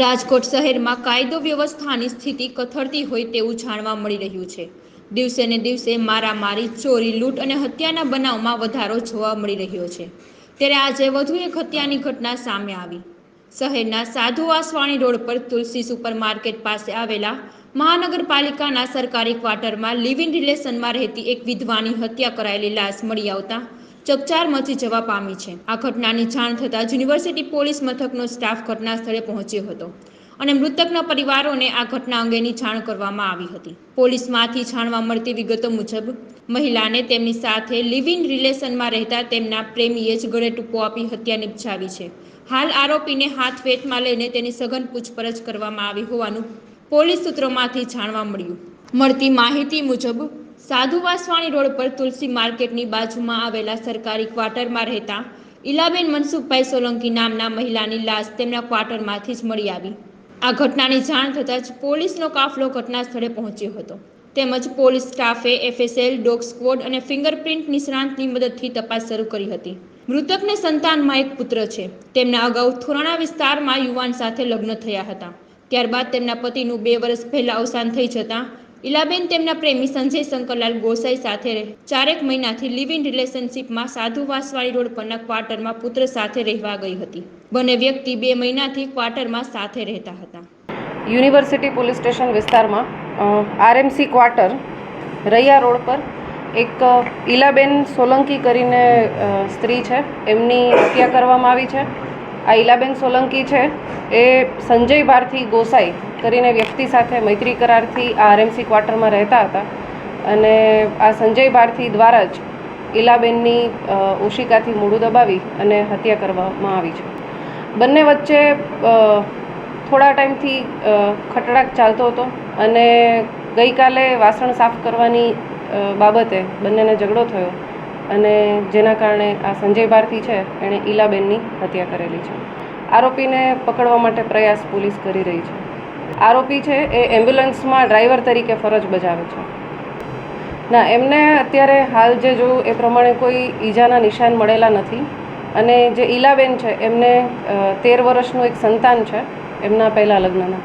રાજકોટ શહેરમાં કાયદો વ્યવસ્થાની સ્થિતિ કથળતી હોય તેવું જાણવા મળી રહ્યું છે. દિવસે ને દિવસે મારામારી, ચોરી, લૂંટ અને હત્યાના બનાવમાં વધારો જોવા મળી રહ્યો છે. ત્યારે આજે વધુ એક હત્યાની ઘટના સામે આવી. શહેરના સાધુ વાસવાણી રોડ પર તુલસી સુપર માર્કેટ પાસે આવેલા મહાનગરપાલિકાના સરકારી ક્વાર્ટરમાં લિવ ઇન રિલેશનમાં રહેતી એક વિધવાની હત્યા કરાયેલી લાશ મળી આવતા ચકચાર મચી જવા પામી છે. આ ઘટનાની જાણ થતાં યુનિવર્સિટી પોલીસ મથકનો સ્ટાફ ઘટના સ્થળે પહોંચ્યો હતો અને મૃતકના પરિવારોને આ ઘટના અંગેની જાણ કરવામાં આવી હતી. પોલીસમાંથી જાણવા મળતી વિગતો મુજબ, મહિલાને તેમની સાથે લિવ ઇન રિલેશનમાં રહેતા તેમના પ્રેમીએ જ ગળે ટૂંકો આપી હત્યા નિપજાવી છે. હાલ આરોપીને હાથ વેટમાં લઈને તેની સઘન પૂછપરછ કરવામાં આવી હોવાનું પોલીસ સૂત્રોમાંથી જાણવા મળ્યું. મળતી માહિતી મુજબ સાધુવાસવાણી રોડ પર તુલસી માર્કેટની બાજુમાં આવેલા સરકારી ક્વાર્ટરમાં રહેતા ઇલાબેન મનસુખભાઈ સોલંકી નામના મહિલાની લાશ તેમના ક્વાર્ટરમાંથી જ મળી આવી. આ ઘટનાની જાણ થતાં જ પોલીસનો કાફલો ઘટના સ્થળે પહોંચ્યો હતો. તેમજ પોલીસ સ્ટાફે એફએસએલ, ડોગ સ્ક્વોડ અને ફિંગરપ્રિન્ટ નિષ્ણાંતની મદદથી તપાસ શરૂ કરી હતી. મૃતકને સંતાનમાં એક પુત્ર છે. તેમના અગાઉ થોરાણા વિસ્તારમાં યુવાન સાથે લગ્ન થયા હતા. ત્યારબાદ તેમના પતિનું બે વર્ષ પહેલા અવસાન થઈ જતાં ઇલાબેન તેમના પ્રેમી સંજય શંકરલાલ ગોસાઈ સાથે રહે. ચારેક મહિનાથી લિવ ઇન રિલેશનશિપમાં સાધુ વાસવાડી રોડ પરના ક્વાર્ટરમાં પુત્ર સાથે રહેવા ગઈ હતી. બંને વ્યક્તિ બે મહિનાથી ક્વાર્ટરમાં સાથે રહેતા હતા. યુનિવર્સિટી પોલીસ સ્ટેશન વિસ્તારમાં આરએમસી ક્વાર્ટર રૈયા રોડ પર એક ઇલાબેન સોલંકી કરીને સ્ત્રી છે. એમની હત્યા કરવામાં આવી છે. આ ઈલાબેન સોલંકી છે. એ સંજય ભારતી ગોસાઈ કરીને વ્યક્તિ સાથે મૈત્રી કરારથી આ આરએમસી ક્વાર્ટરમાં રહેતા હતા. અને આ સંજય ભારતી દ્વારા જ ઈલાબેનની અ, ઓશિકાથી મોઢું દબાવી અને હત્યા કરવામાં આવી છે. બંને વચ્ચે થોડા ટાઈમથી ખટડાક ચાલતો હતો અને ગઈકાલે વાસણ સાફ કરવાની બાબતે બંનેને ઝઘડો થયો. અને જેના કારણે આ સંજય ભારતી છે, એણે ઈલાબેનની હત્યા કરેલી છે. આરોપીને પકડવા માટે પ્રયાસ પોલીસ કરી રહી છે. આરોપી છે, એ એમ્બ્યુલન્સમાં ડ્રાઈવર તરીકે ફરજ બજાવે છે. ના, એમને અત્યારે હાલ જે જોયું, એ પ્રમાણે કોઈ ઈજાના નિશાન મળેલા નથી. અને જે ઈલાબેન છે, એમને તેર વર્ષનું એક સંતાન છે, એમના પહેલાં લગ્નના.